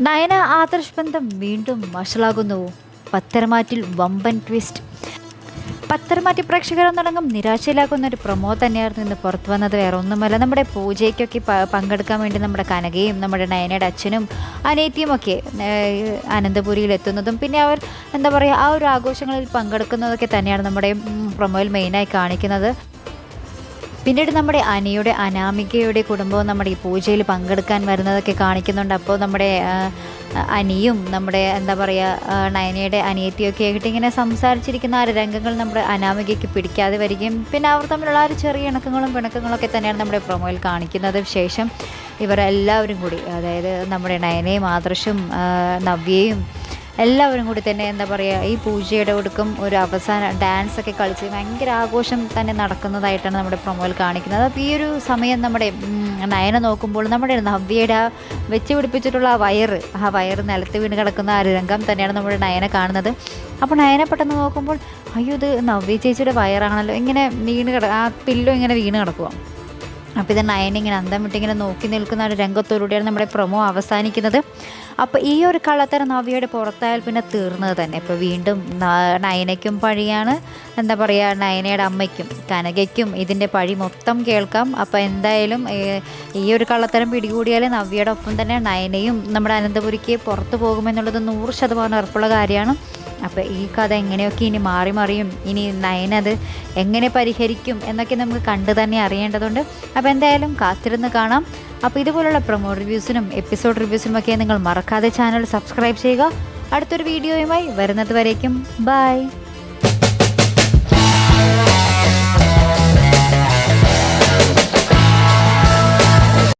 നയന ആദർശ് ബന്ധം വീണ്ടും വഷളാകുന്നു. പത്തരമാറ്റിൽ വമ്പൻ ട്വിസ്റ്റ്. പത്തരമാറ്റി പ്രേക്ഷകരൊന്നടങ്കം നിരാശയിലാക്കുന്ന ഒരു പ്രൊമോ തന്നെയായിരുന്നു ഇന്ന് പുറത്തു വന്നത്. വേറെ ഒന്നുമല്ല നമ്മുടെ പൂജയ്ക്കൊക്കെ പങ്കെടുക്കാൻ വേണ്ടി നമ്മുടെ കനകയും നമ്മുടെ നയനയുടെ അച്ഛനും അനേത്തിയും ഒക്കെ അനന്തപുരിയിൽ എത്തുന്നതും പിന്നെ അവർ എന്താ പറയുക ആ ഒരു ആഘോഷങ്ങളിൽ പങ്കെടുക്കുന്നതൊക്കെ തന്നെയാണ് നമ്മുടെ പ്രൊമോയിൽ മെയിനായി കാണിക്കുന്നത്. പിന്നീട് നമ്മുടെ അനിയുടെ അനാമികയുടെ കുടുംബവും നമ്മുടെ ഈ പൂജയിൽ പങ്കെടുക്കാൻ വരുന്നതൊക്കെ കാണിക്കുന്നുണ്ട്. അപ്പോൾ നമ്മുടെ അനിയും നമ്മുടെ എന്താ പറയുക നയനയുടെ അനിയത്തിയൊക്കെ ആയിട്ട് ഇങ്ങനെ സംസാരിച്ചിരിക്കുന്ന ആ രംഗങ്ങൾ നമ്മുടെ അനാമികയ്ക്ക് പിടിക്കാതെ വരികയും പിന്നെ അവർ തമ്മിലുള്ള ആ ഒരു ചെറിയ ഇണക്കങ്ങളും പിണക്കങ്ങളൊക്കെ തന്നെയാണ് നമ്മുടെ പ്രൊമോയിൽ കാണിക്കുന്നത്. ശേഷം ഇവരെല്ലാവരും കൂടി അതായത് നമ്മുടെ നയനയും ആദർശും നവ്യയും എല്ലാവരും കൂടി തന്നെ എന്താ പറയുക ഈ പൂജയുടെ ഒടുക്കം ഒരു അവസാന ഡാൻസ് ഒക്കെ കളിച്ച് ഭയങ്കര ആഘോഷം തന്നെ നടക്കുന്നതായിട്ടാണ് നമ്മുടെ പ്രൊമോയിൽ കാണിക്കുന്നത്. അപ്പോൾ ഈ ഒരു സമയം നമ്മുടെ നയനെ നയന നോക്കുമ്പോൾ നമ്മുടെ നവ്യയുടെ ആ വെച്ച് പിടിപ്പിച്ചിട്ടുള്ള ആ വയറ് ആ വയറ് നിലത്ത് വീണ് കിടക്കുന്ന ആ രംഗം തന്നെയാണ് നമ്മുടെ നയന കാണുന്നത്. അപ്പോൾ നയന പെട്ടെന്ന് നോക്കുമ്പോൾ അയ്യോ ഇത് നവ്യ ചേച്ചിയുടെ വയറാണല്ലോ ഇങ്ങനെ വീണ് കിട ആ പില്ലോ ഇങ്ങനെ വീണ് കിടക്കുക അപ്പോൾ ഇത് നയൻ ഇങ്ങനെ അന്തം വിട്ടിങ്ങനെ നോക്കി നിൽക്കുന്ന ഒരു രംഗത്തോടുകൂടിയാണ് നമ്മുടെ പ്രൊമോ അവസാനിക്കുന്നത്. അപ്പോൾ ഈ ഒരു കള്ളത്തരം നവ്യയുടെ പുറത്തായാൽ പിന്നെ തീർന്നത് തന്നെ. ഇപ്പോൾ വീണ്ടും നയനയ്ക്കും പഴിയാണ്. എന്താ പറയുക നയനയുടെ അമ്മയ്ക്കും കനകയ്ക്കും ഇതിന്റെ പഴി മൊത്തം കേൾക്കാം. അപ്പോൾ എന്തായാലും ഈ ഒരു കള്ളത്തരം പിടികൂടിയാൽ നവ്യയുടെ ഒപ്പം തന്നെ നയനയും നമ്മുടെ അനന്തപുരിക്ക് പുറത്തു പോകുമെന്നുള്ളത് നൂറ് ശതമാനം ഉറപ്പുള്ള കാര്യമാണ്. അപ്പോൾ ഈ കഥ എങ്ങനെയൊക്കെ ഇനി മാറി മറിയും? ഇനി നയനത് എങ്ങനെ പരിഹരിക്കും എന്നൊക്കെ നമുക്ക് കണ്ടു തന്നെ അറിയേണ്ടതുണ്ട്. അപ്പോൾ എന്തായാലും കാത്തിരുന്ന് കാണാം. അപ്പോൾ ഇതുപോലുള്ള പ്രൊമോ റിവ്യൂസിനും എപ്പിസോഡ് റിവ്യൂസിനും ഒക്കെ നിങ്ങൾ മറക്കാതെ ചാനൽ സബ്സ്ക്രൈബ് ചെയ്യുക. അടുത്തൊരു വീഡിയോയുമായി വരുന്നത് വരേക്കും. ബൈ